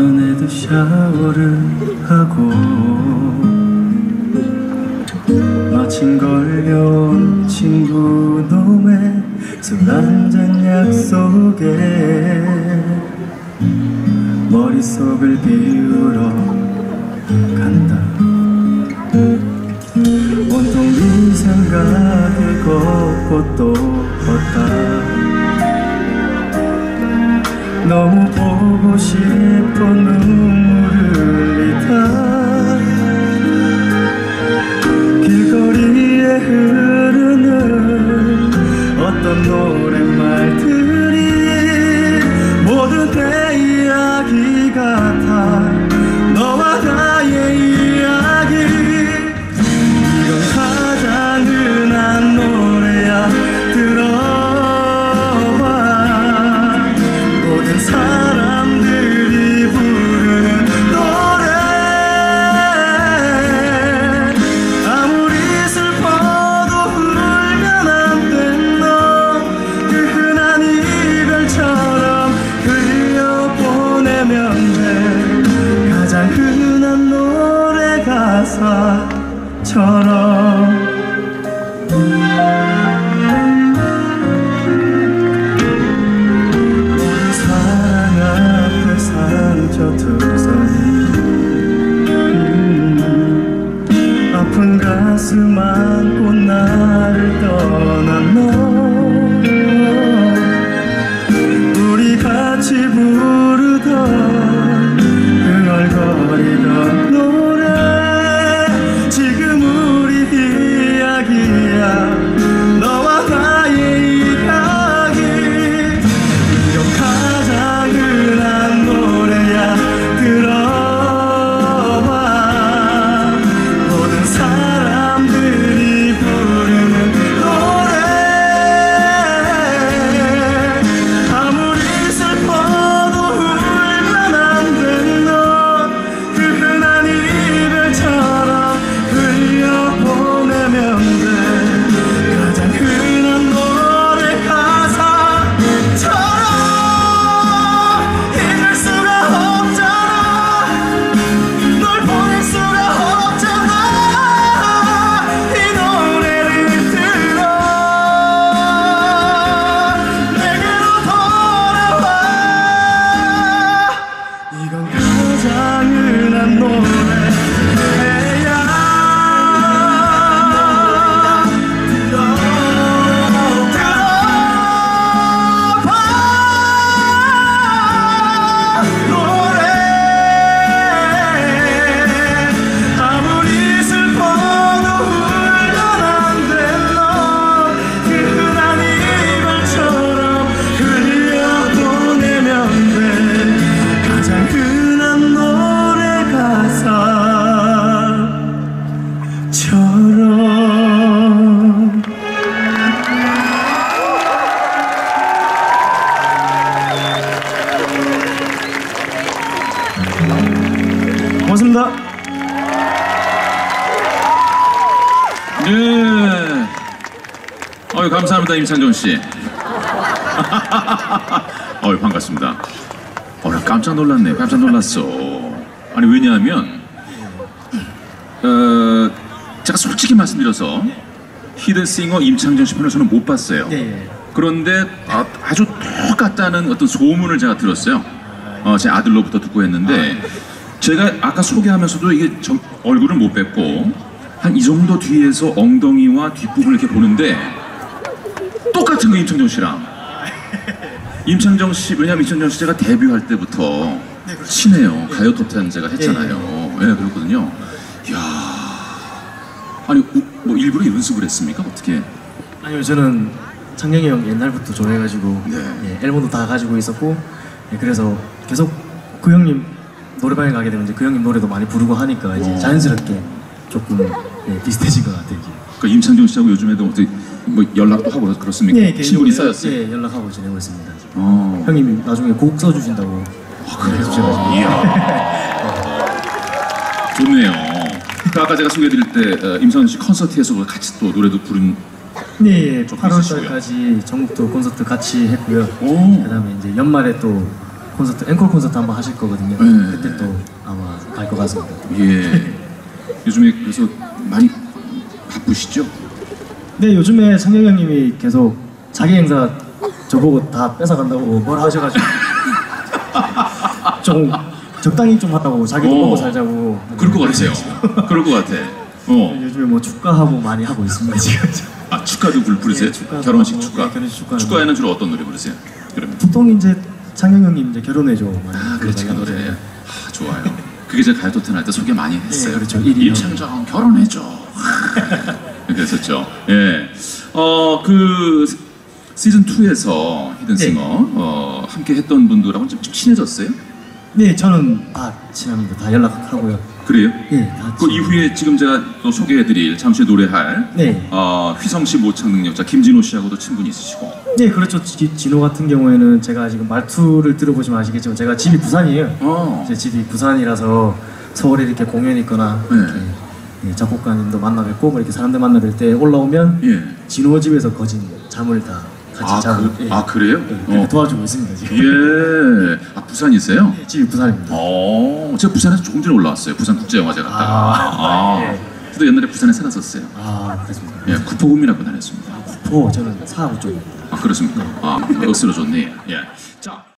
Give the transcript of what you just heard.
전에도 샤워를 하고 마침 걸려온 친구 놈의 술한잔 약속에 머릿속을 비우러 간다. 온통 네 생각에 걷고 또 걷다. 너무 보고 싶어 눈 가사처럼. 사랑 앞에 상처 투성이. 음, 아픈 가슴 안 감사합니다 임창정 씨. 어유 반갑습니다. 어 나 깜짝 놀랐네. 깜짝 놀랐어. 아니 왜냐하면 어 제가 솔직히 말씀드려서 히든싱어 임창정 씨 편을 저는 못 봤어요. 네. 그런데 아, 아주 똑같다는 어떤 소문을 제가 들었어요. 어, 제 아들로부터 듣고 했는데 제가 아까 소개하면서도 이게 저, 얼굴을 못 뵙고 한 이 정도 뒤에서 엉덩이와 뒷부분을 이렇게 보는데 똑같은 거 임창정 씨랑. 임창정 씨 왜냐면 임창정 씨 제가 데뷔할 때부터 친해요. 가요 톱텐 제가 했잖아요. 예 그렇거든요. 이야. 아니 우- 뭐 일부러 연습을 했습니까? 어떻게? 아니요 저는 창경이 형 옛날부터 좋아해가지고 네. 예, 앨범도 다 가지고 있었고 예, 그래서 계속 그 형님 노래방에 가게 되면 이제 그 형님 노래도 많이 부르고 하니까 이제 오. 자연스럽게 조금 예, 비슷해진 것 같아요. 그 임창정 씨하고 요즘에도 어떻게 뭐 연락도 하고 그렇습니까 예, 친분이 개인적으로, 쌓였어요 예, 연락하고 지내고 있습니다. 어. 형님이 나중에 곡 써주신다고 해주셔가지고 이야. 좋네요. 그 아까 제가 소개해드릴 때 어, 임상훈 씨 콘서트에서 같이 또 노래도 부른 네, 예, 좀 8월달까지 전국도 콘서트 같이 했고요. 오. 그다음에 이제 연말에 또 콘서트 앵콜 콘서트 한번 하실 거거든요. 네. 그때 또 아마 갈 것 같습니다. 예. 요즘에 그래서 많이 바쁘시죠? 네, 요즘에 창경 형님이 계속 자기 행사 저보고 다 뺏어간다고 뭐라 하셔가지고 좀 적당히 좀 하라고 자기도 오. 먹고 살자고 그럴 것 같아요. 그럴 것 같아. 어. 요즘에 뭐 축가하고 많이 하고 있습니다 지금 아 축가도 불 부르세요? 네, 축가도 결혼식 하고, 축가. 네, 결혼식 축가는 축가에는 주로 어떤 노래 부르세요? 그러면 보통 이제 창영 형님 이제 결혼해줘 아 그렇지 그. 노래. 아 좋아요. 그게 제가 가요 토텐 할때 소개 많이 했어요. 네, 그렇죠. 임창정 결혼해줘. 그랬었죠. 예. 어 그 시즌 2에서 히든싱어 어, 함께 했던 분들하고 좀, 좀 친해졌어요? 네 저는 다 친합니다 다 연락하고요 그래요? 예 다 그 이후에 지금 제가 또 소개해드릴 잠시 노래할 네. 어, 휘성시 모창 능력자 김진호 씨하고도 친분이 있으시고 네 그렇죠 지, 진호 같은 경우에는 제가 지금 말투를 들어보시면 아시겠지만 제가 집이 부산이에요 어. 제 집이 부산이라서 서울에 이렇게 공연 있거나 네. 이렇게 예, 작곡가님도 만나 뵙고 뭐 이렇게 사람들 만나 뵐 때 올라오면 예. 진호 집에서 거진 잠을 다 같이 아, 자고 그, 예, 아 그래요? 예, 그렇게 어. 도와주고 있습니다 지금 예. 아 부산이세요? 예, 집이 부산입니다 어. 제가 부산에서 조금 전에 올라왔어요. 부산 국제영화제 갔다가. 아, 아. 예. 저도 옛날에 부산에 살았었어요. 아 그렇습니다 예, 구포구민학교 다녔습니다. 오 저는 사하구 쪽입니다 아 그렇습니까? 아 좋네. 예. 자.